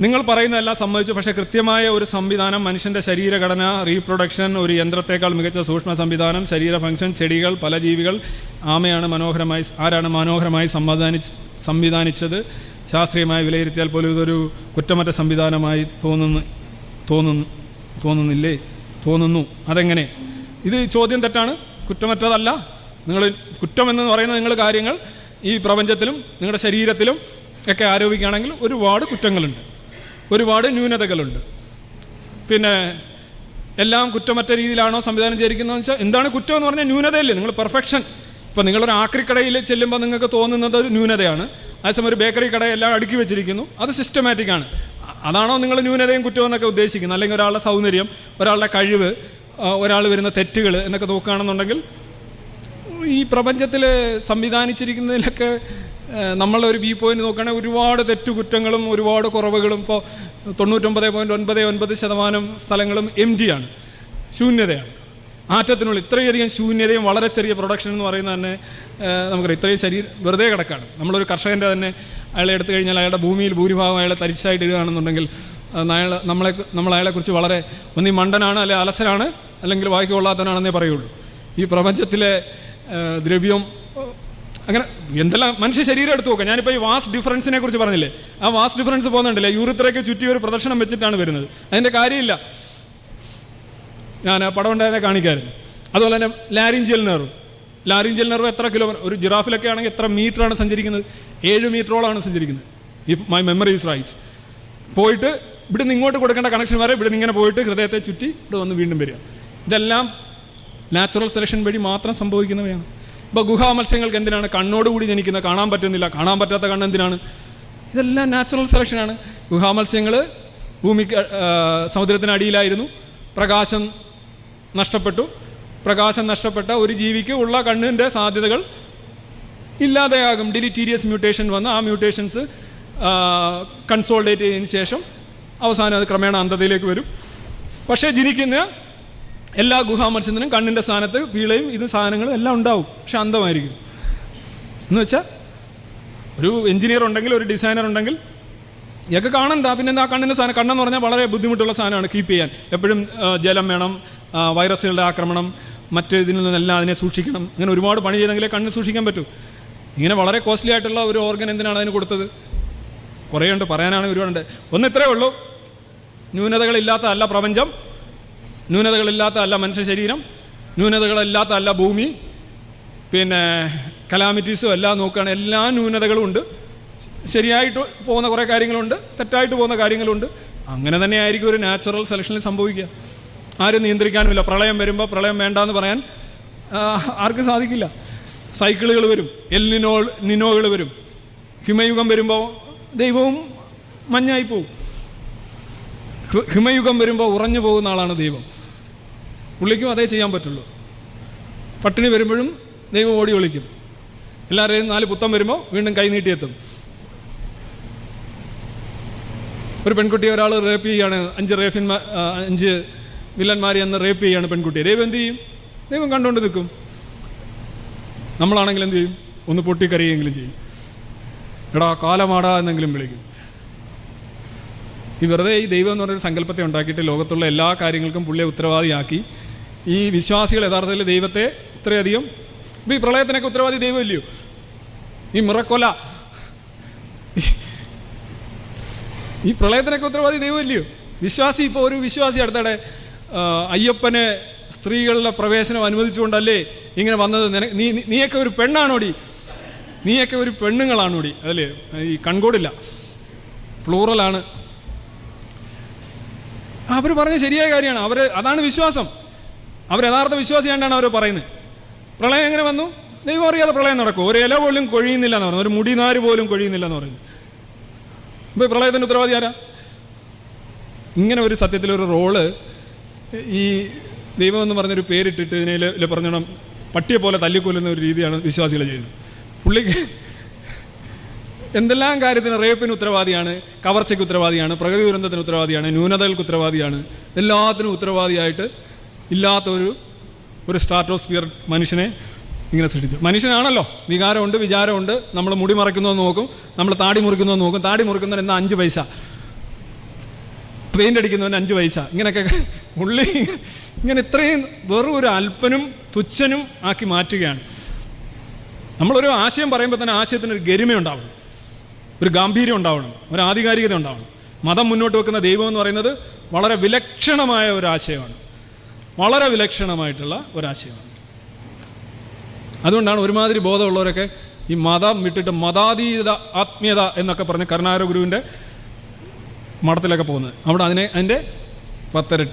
നിങ്ങൾ പറയുന്നതെല്ലാം സമ്മതിച്ചു. പക്ഷേ കൃത്യമായ ഒരു സംവിധാനം മനുഷ്യന്റെ ശരീരഘടന റീപ്രൊഡക്ഷൻ ഒരു യന്ത്രത്തെക്കാൾ മികച്ച സൂക്ഷ്മ സംവിധാനം ശരീര ഫംഗ്ഷൻ ചെടികൾ പല ജീവികൾ ആമയാണ് മനോഹരമായി ആരാണ് മനോഹരമായി സംവിധാനിച്ച് സംവിധാനിച്ചത്? ശാസ്ത്രീയമായി വിലയിരുത്തിയാൽ പോലും ഇതൊരു കുറ്റമറ്റ സംവിധാനമായി തോന്നുന്നു തോന്നുന്നു തോന്നുന്നില്ലേ? തോന്നുന്നു. അതെങ്ങനെ? ഇത് ചോദ്യം തെറ്റാണ്. കുറ്റമറ്റതല്ല. നിങ്ങൾ കുറ്റമെന്ന് പറയുന്ന നിങ്ങൾ കാര്യങ്ങൾ ഈ പ്രപഞ്ചത്തിലും നിങ്ങളുടെ ശരീരത്തിലും ഒക്കെ ആരോപിക്കുകയാണെങ്കിൽ ഒരുപാട് കുറ്റങ്ങളുണ്ട്. ഒരുപാട് ന്യൂനതകളുണ്ട്. പിന്നെ എല്ലാം കുറ്റമറ്റ രീതിയിലാണോ സംവിധാനം ചെയ്തിരിക്കുന്നതെന്ന് വെച്ചാൽ എന്താണ് കുറ്റം എന്ന് പറഞ്ഞാൽ ന്യൂനതയല്ലേ. നിങ്ങൾ പെർഫെക്ഷൻ. ഇപ്പം നിങ്ങളൊരു ആക്രിക്കടയിൽ ചെല്ലുമ്പോൾ നിങ്ങൾക്ക് തോന്നുന്നത് ഒരു ന്യൂനതയാണ്. അതേസമയം ഒരു ബേക്കറി കട എല്ലാം അടുക്കി വെച്ചിരിക്കുന്നു. അത് സിസ്റ്റമാറ്റിക് ആണ്. അതാണോ നിങ്ങൾ ന്യൂനതയും കുറ്റവും എന്നൊക്കെ ഉദ്ദേശിക്കുന്നത്? അല്ലെങ്കിൽ ഒരാളുടെ സൗന്ദര്യം ഒരാളുടെ കഴിവ് ഒരാൾ വരുന്ന തെറ്റുകൾ എന്നൊക്കെ നോക്കുകയാണെന്നുണ്ടെങ്കിൽ ഈ പ്രപഞ്ചത്തിൽ സംവിധാനിച്ചിരിക്കുന്നതിലൊക്കെ നമ്മളെ ഒരു വ്യൂ പോയിന്റ് നോക്കുകയാണെങ്കിൽ ഒരുപാട് തെറ്റുകുറ്റങ്ങളും ഒരുപാട് കുറവുകളും ഇപ്പോൾ തൊണ്ണൂറ്റൊമ്പത് പോയിന്റ് ഒൻപത് ഒൻപത് ശതമാനം സ്ഥലങ്ങളും എം ഡി ആണ്. ശൂന്യതയാണ്. ആറ്റത്തിനുള്ളിൽ ഇത്രയധികം ശൂന്യതയും വളരെ ചെറിയ പ്രൊഡക്ഷൻ എന്ന് പറയുന്നത് തന്നെ നമുക്കറിയാം. ഇത്രയും ശരീരം വെറുതെ കിടക്കാണ്. നമ്മളൊരു കർഷകന്റെ തന്നെ അയാളെ എടുത്തു കഴിഞ്ഞാൽ അയാളുടെ ഭൂമിയിൽ ഭൂരിഭാഗം അയാളെ തരിച്ചായിട്ട് ഇടുകയാണെന്നുണ്ടെങ്കിൽ അയാൾ നമ്മളെ നമ്മൾ അയാളെക്കുറിച്ച് വളരെ ഒന്നീ മണ്ടനാണ് അല്ലെ അലസനാണ് അല്ലെങ്കിൽ വായിക്കൊള്ളാത്തനാണെന്നേ പറയുള്ളൂ. ഈ പ്രപഞ്ചത്തിലെ ദ്രവ്യം അങ്ങനെ എന്തെല്ലാം മനുഷ്യ ശരീരം എടുത്തു നോക്കാം. ഞാനിപ്പോൾ ഈ വാസ് ഡിഫറൻസിനെ കുറിച്ച് പറഞ്ഞില്ലേ? ആ വാസ് ഡിഫറൻസ് പോകുന്നുണ്ടല്ലേ? യൂറിത്രയ്ക്ക് ചുറ്റി ഒരു പ്രദർശനം വെച്ചിട്ടാണ് വരുന്നത്. അതിന്റെ കാര്യമില്ല. ഞാൻ ആ പടം ഉണ്ടായതിനെ കാണിക്കായിരുന്നു. അതുപോലെ തന്നെ ലാരിഞ്ചിയൽ നെർവ്. ലാരിഞ്ചിയൽ നെർവ് എത്ര കിലോ ഒരു ജിറാഫിലൊക്കെ ആണെങ്കിൽ എത്ര മീറ്ററാണ് സഞ്ചരിക്കുന്നത്? ഏഴ് മീറ്ററോളാണ് സഞ്ചരിക്കുന്നത്. If my memory is right പോയിട്ട് ഇവിടുന്ന് ഇങ്ങോട്ട് കൊടുക്കേണ്ട കണക്ഷൻ വരെ ഇവിടുന്ന് ഇങ്ങനെ പോയിട്ട് ഹൃദയത്തെ ചുറ്റി ഇവിടെ വന്ന് വീണ്ടും വരിക. ഇതെല്ലാം നാച്ചുറൽ സെലക്ഷൻ വഴി മാത്രം സംഭവിക്കുന്നവയാണ്. ഇപ്പോൾ ഗുഹാ മത്സ്യങ്ങൾക്ക് എന്തിനാണ് കണ്ണോടുകൂടി ജനിക്കുന്നത് കാണാൻ പറ്റുന്നില്ല. കാണാൻ പറ്റാത്ത കണ്ണ് എന്തിനാണ്? ഇതെല്ലാം നാച്ചുറൽ സെലക്ഷനാണ് ഗുഹാ മത്സ്യങ്ങൾ ഭൂമി സമുദ്രത്തിനടിയിലായിരുന്നു പ്രകാശം നഷ്ടപ്പെട്ടു. പ്രകാശം നഷ്ടപ്പെട്ട ഒരു ജീവിക്ക് ഉള്ള കണ്ണിന്റെ സാധ്യതകൾ ഇല്ലാതെയാകും. ഡിലിറ്റീരിയസ് മ്യൂട്ടേഷൻ വന്ന് ആ മ്യൂട്ടേഷൻസ് കൺസോൾഡേറ്റ് ചെയ്തതിന് ശേഷം അവസാനം അത് ക്രമേണ അന്ധതയിലേക്ക് വരും. പക്ഷേ ജനിക്കുന്ന എല്ലാ ഗുഹാമത്സ്യത്തിനും കണ്ണിന്റെ സ്ഥാനത്ത് പീളയും ഇതും സാധനങ്ങളും എല്ലാം ഉണ്ടാവും. പക്ഷെ അന്ധമായിരിക്കും. എന്ന് വെച്ചാൽ ഒരു എഞ്ചിനീയർ ഉണ്ടെങ്കിൽ ഒരു ഡിസൈനർ ഉണ്ടെങ്കിൽ ഇതൊക്കെ കാണണ്ട. പിന്നെ എന്താ? കണ്ണിന്റെ സാധനം കണ്ണെന്ന് പറഞ്ഞാൽ വളരെ ബുദ്ധിമുട്ടുള്ള സാധനമാണ് കീപ്പ് ചെയ്യാൻ. എപ്പോഴും ജലം വേണം വൈറസുകളുടെ ആക്രമണം മറ്റ് ഇതിൽ നിന്നെല്ലാം അതിനെ സൂക്ഷിക്കണം. അങ്ങനെ ഒരുപാട് പണി ചെയ്തെങ്കിലേ കണ്ണ് സൂക്ഷിക്കാൻ പറ്റൂ. ഇങ്ങനെ വളരെ കോസ്റ്റ്ലി ആയിട്ടുള്ള ഒരു ഓർഗൻ എന്തിനാണ് അതിന് കൊടുത്തത്? കുറേ ഉണ്ട് പറയാനാണ് ഒരുപാടുണ്ട്. ഒന്ന് ഇത്രയേ ഉള്ളൂ. ന്യൂനതകളില്ലാത്ത അല്ല പ്രപഞ്ചം. ന്യൂനതകളില്ലാത്ത അല്ല മനുഷ്യ ശരീരം ന്യൂനതകളില്ലാത്ത അല്ല ഭൂമി പിന്നെ കലാമിറ്റീസും എല്ലാം നോക്കുകയാണ് എല്ലാ ന്യൂനതകളും ഉണ്ട് ശരിയായിട്ട് പോകുന്ന കുറേ കാര്യങ്ങളുണ്ട് തെറ്റായിട്ട് പോകുന്ന കാര്യങ്ങളുണ്ട്. അങ്ങനെ തന്നെ ആയിരിക്കും ഒരു നാച്ചുറൽ സെലക്ഷനിൽ സംഭവിക്കുക. ആരും നിയന്ത്രിക്കാനുമില്ല. പ്രളയം വരുമ്പോൾ പ്രളയം വേണ്ട എന്ന് പറയാൻ ആർക്കും സാധിക്കില്ല. സൈക്കിളുകൾ വരും എൽ നിനോ നിനോകൾ വരും. ഹിമയുഗം വരുമ്പോൾ ദൈവവും മഞ്ഞായി ഹൃ- ഹിമയുഗം വരുമ്പോൾ ഉറഞ്ഞു പോകുന്ന ആളാണ് ദൈവം. പുള്ളിക്കും അതേ ചെയ്യാൻ പറ്റുള്ളൂ. പട്ടിണി വരുമ്പോഴും ദൈവം ഓടി ഒളിക്കും. എല്ലാവരെയും നാല് പുത്തം വരുമ്പോൾ വീണ്ടും കൈ നീട്ടിയെത്തും. ഒരു പെൺകുട്ടി ഒരാൾ റേപ്പ് ചെയ്യുകയാണ് അഞ്ച് റേഫിന്മാർ അഞ്ച് വില്ലന്മാരെ എന്ന് റേപ്പ് ചെയ്യുകയാണ് പെൺകുട്ടിയെ. ദൈവം എന്ത് ചെയ്യും? ദൈവം കണ്ടുകൊണ്ട് നിൽക്കും. നമ്മളാണെങ്കിൽ എന്ത് ചെയ്യും? ഒന്ന് പൊട്ടിക്കരയെങ്കിലും ചെയ്യും. എടാ കാലമാടാ എന്നെങ്കിലും വിളിക്കും. ഈ വെറുതെ ഈ ദൈവം എന്ന് പറയുന്ന സങ്കല്പത്തെ ഉണ്ടാക്കിയിട്ട് ലോകത്തുള്ള എല്ലാ കാര്യങ്ങൾക്കും പുള്ളിയെ ഉത്തരവാദിയാക്കി. ഈ വിശ്വാസികൾ യഥാർത്ഥത്തിൽ ദൈവത്തെ ഇത്രയധികം ഇപ്പം ഈ പ്രളയത്തിനൊക്കെ ഉത്തരവാദി ദൈവമില്ലയോ ഈ മുറക്കൊല. ഈ പ്രളയത്തിനൊക്കെ ഉത്തരവാദി ദൈവമില്ലയോ വിശ്വാസി ഇപ്പോൾ ഒരു വിശ്വാസി അടുത്തിടെ അയ്യപ്പനെ സ്ത്രീകളുടെ പ്രവേശനം അനുവദിച്ചുകൊണ്ടല്ലേ ഇങ്ങനെ വന്നത്? നിന നീ നീ- നീയൊക്കെ ഒരു പെണ്ണാണോടി? നീയൊക്കെ ഒരു പെണ്ണുങ്ങളാണോടി? അതല്ലേ? ഈ കൺകോടില്ല. പ്ലൂറലാണ്. അവർ പറഞ്ഞ ശരിയായ കാര്യമാണ്. അവർ അതാണ് വിശ്വാസം. അവർ യഥാർത്ഥ വിശ്വാസിയാണ്ടാണ് അവർ പറയുന്നത്. പ്രളയം എങ്ങനെ വന്നു? ദൈവം അറിയാതെ പ്രളയം നടക്കും. ഒരു ഇല പോലും കൊഴിയുന്നില്ല എന്ന് പറഞ്ഞു. ഒരു മുടിനാര് പോലും കൊഴിയുന്നില്ല എന്ന് പറയുന്നു ഇപ്പോൾ പ്രളയത്തിന്റെ ഉത്തരവാദി ആരാ? ഇങ്ങനെ ഒരു സത്യത്തിലൊരു റോൾ ഈ ദൈവം എന്ന് പറഞ്ഞൊരു പേരിട്ടിട്ട് ഇതിനെ പറഞ്ഞോണം പട്ടിയെ പോലെ തല്ലിക്കൊല്ലുന്ന ഒരു രീതിയാണ് വിശ്വാസികൾ ചെയ്യുന്നത്. പുള്ളിക്ക് എന്തെല്ലാം കാര്യത്തിന് റേപ്പിന് ഉത്തരവാദിയാണ് കവർച്ചയ്ക്ക് ഉത്തരവാദിയാണ് പ്രകൃതി ദുരന്തത്തിന് ഉത്തരവാദിയാണ് ന്യൂനതകൾക്ക് ഉത്തരവാദിയാണ് എല്ലാത്തിനും ഉത്തരവാദിയായിട്ട് ഇല്ലാത്ത ഒരു ഒരു സ്റ്റാർട്ടോസ്ഫിയർ മനുഷ്യനെ ഇങ്ങനെ സൃഷ്ടിച്ചു. മനുഷ്യനാണല്ലോ. വികാരമുണ്ട് വിചാരമുണ്ട്. നമ്മൾ മുടി മറയ്ക്കുന്നതെന്ന് നോക്കും നമ്മൾ താടി മുറിക്കുന്നതെന്ന് നോക്കും. താടി മുറിക്കുന്നവൻ എന്താ അഞ്ച് പൈസ? പെയിന്റ് അടിക്കുന്നവൻ അഞ്ച് പൈസ. ഇങ്ങനെയൊക്കെ ഉള്ളി ഇങ്ങനെ ഇത്രയും വെറും ഒരു അല്പനും തുച്ഛനും ആക്കി മാറ്റുകയാണ്. നമ്മളൊരു ആശയം പറയുമ്പോൾ തന്നെ ആശയത്തിന് ഒരു ഗരിമ ഉണ്ടാവണം ഒരു ഗാംഭീര്യം ഉണ്ടാവണം ഒരു ആധികാരികത ഉണ്ടാവണം. മതം മുന്നോട്ട് വെക്കുന്ന ദൈവം എന്ന് പറയുന്നത് വളരെ വിലക്ഷണമായ ഒരു ആശയമാണ്. വളരെ വിലക്ഷണമായിട്ടുള്ള ഒരാശയമാണ് അതുകൊണ്ടാണ് ഒരുമാതിരി ബോധമുള്ളവരൊക്കെ ഈ മതം വിട്ടിട്ട് മതാതീത ആത്മീയത എന്നൊക്കെ പറഞ്ഞ് കരുണാകര ഗുരുവിന്റെ മഠത്തിലൊക്കെ പോകുന്നത്. അവിടെ അതിനെ അതിന്റെ പത്തരട്ടി